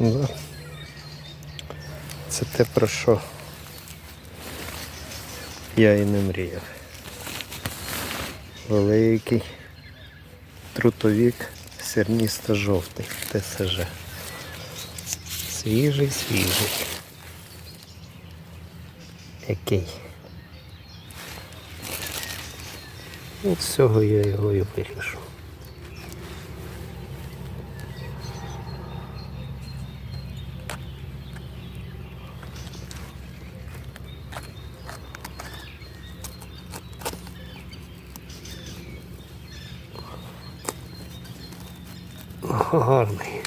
Да. Це те, про що я і не мріяв. Великий трутовік сірністо-жовтий ТСЖ. Свіжий, свіжий. Який. От з я його і вирішу. Гарний.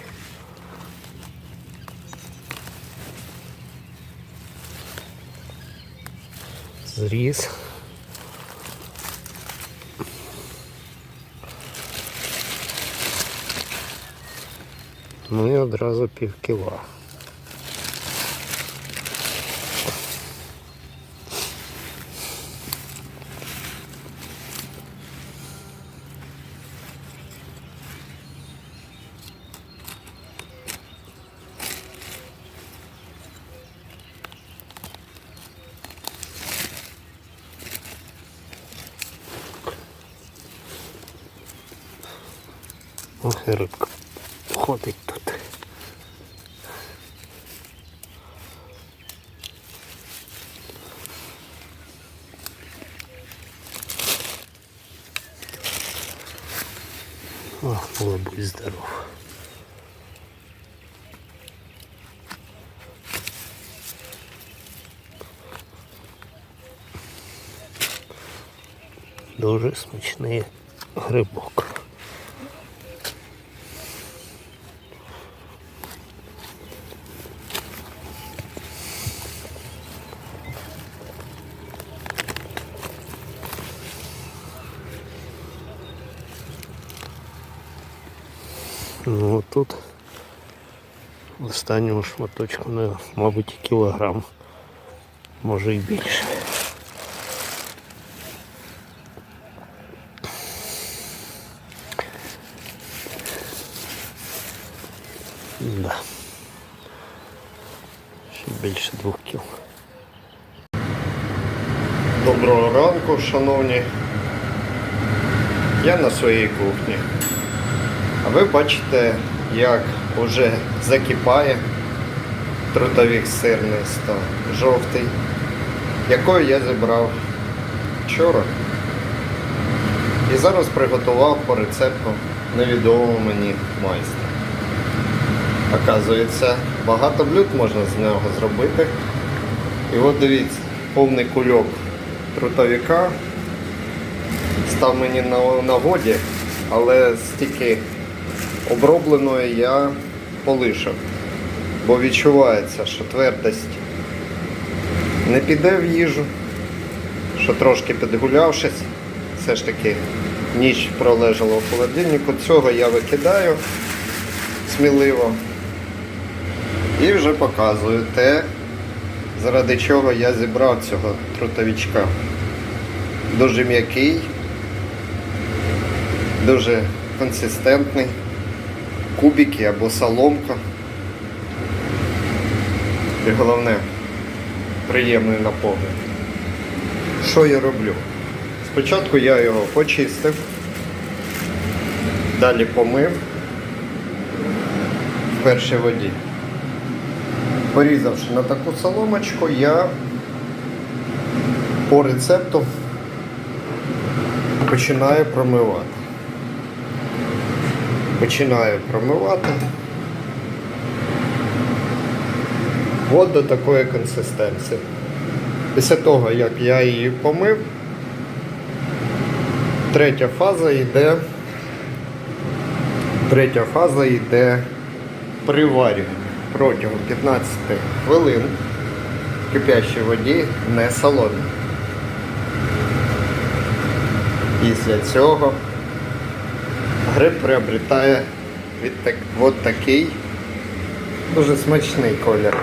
Зріз. Ну і одразу пів кіла. Ох, і рибка ходить тут. Ох, було будь здоров. Дуже смачний грибок. Ну тут в останньому шматочку, мабуть, кілограм, може і більше. Да. Ще більше двох кіл. Доброго ранку, шановні. Я на своїй кухні. А ви бачите, як уже закипає трутовик сирнисто жовтий, який я зібрав вчора. І зараз приготував по рецепту невідомого мені майстра. Оказується, багато блюд можна з нього зробити. І от дивіться, повний кульок трутовика став мені на нагоді, але стільки обробленої я полишив, бо відчувається, що твердость не піде в їжу, що трошки підгулявшись, все ж таки ніч пролежала в холодильнику, цього я викидаю сміливо і вже показую те, заради чого я зібрав цього трутовичка. Дуже м'який, дуже консистентний кубики або соломка. І головне, приємний на погляд. Що я роблю? Спочатку я його почистив, далі помив в першій воді. Порізавши на таку соломочку, я по рецепту починаю промивати починаю промивати. От до такої консистенції. Після того, як я її помив, третя фаза йде, третя фаза йде приварювання протягом 15 хвилин в кипящій воді не солоні. Після цього гриб приобретає від так, от такий дуже смачний колір.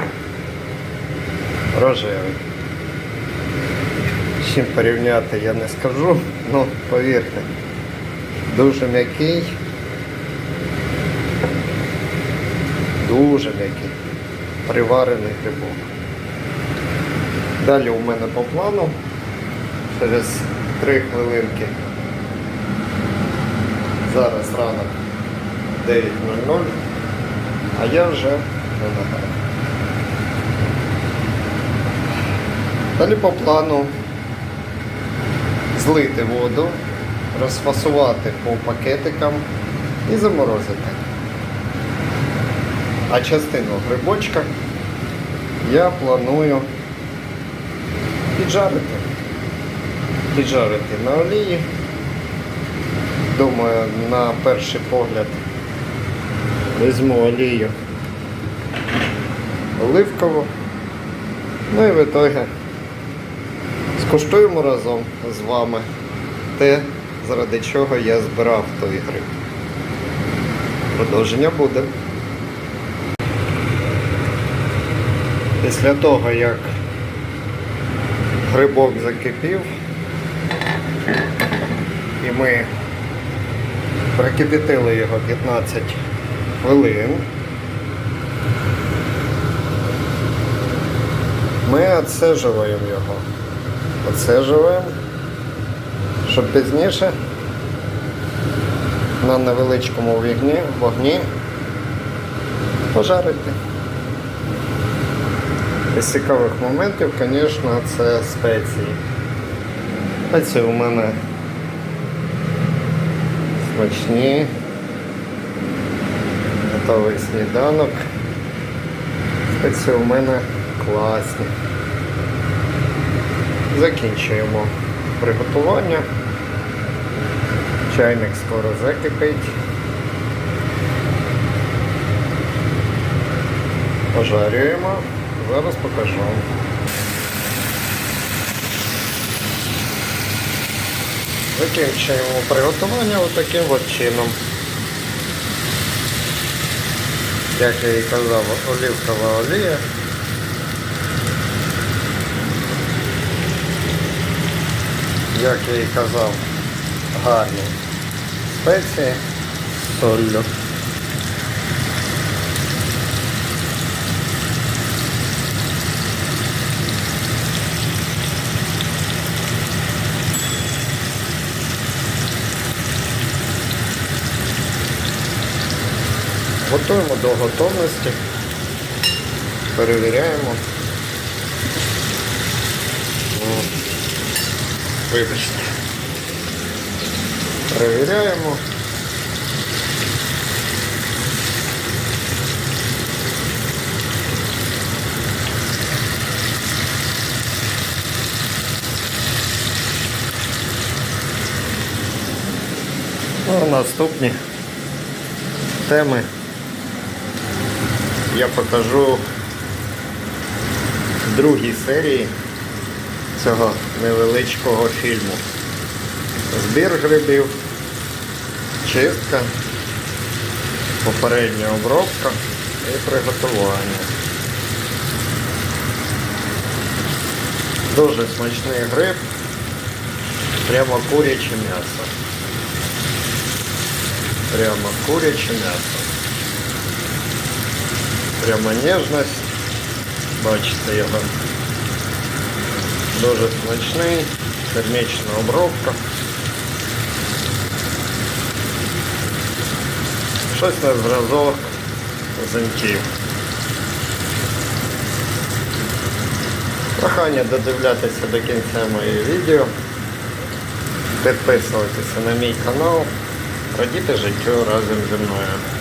Рожевий. З чим порівняти я не скажу, але повірте, дуже м'який, Дуже м'який. Приварений грибок. Далі у мене по плану через 3 хвилинки. Зараз ранок 9.00, а я вже на ногах. Далі по плану злити воду, розфасувати по пакетикам і заморозити. А частину грибочка я планую піджарити. Піджарити на олії. Думаю, на перший погляд візьму олію оливкову. Ну і в ітогі скуштуємо разом з вами те, заради чого я збирав той гриб. Продовження буде. Після того, як грибок закипів, і ми прокипятили його 15 хвилин, ми відсежуємо його. Відсежуємо, щоб пізніше на невеличкому вогні, вогні пожарити. Із цікавих моментів, звісно, це спеції. Спеції у мене смачні. Готовий сніданок. Спеції у мене класні. Закінчуємо приготування. Чайник скоро закипить. Пожарюємо. Зараз покажу. Закінчуємо приготування отаким от чином. Як я і казав, олівкова олія. Як я і казав, гарні спеції, з Готуємо до готовності. Перевіряємо. Вибачте. Перевіряємо. Ну, наступні теми я покажу в другій серії цього невеличкого фільму. Збір грибів, чистка, попередня обробка і приготування. Дуже смачний гриб, прямо куряче м'ясо. Прямо куряче м'ясо. Прямо ніжність. Бачите його. Дуже смачний, термічна обробка. Щось на зразок зонтів. Прохання додивлятися до кінця моє відео. Підписуватися на мій канал. Радіти життю разом зі мною.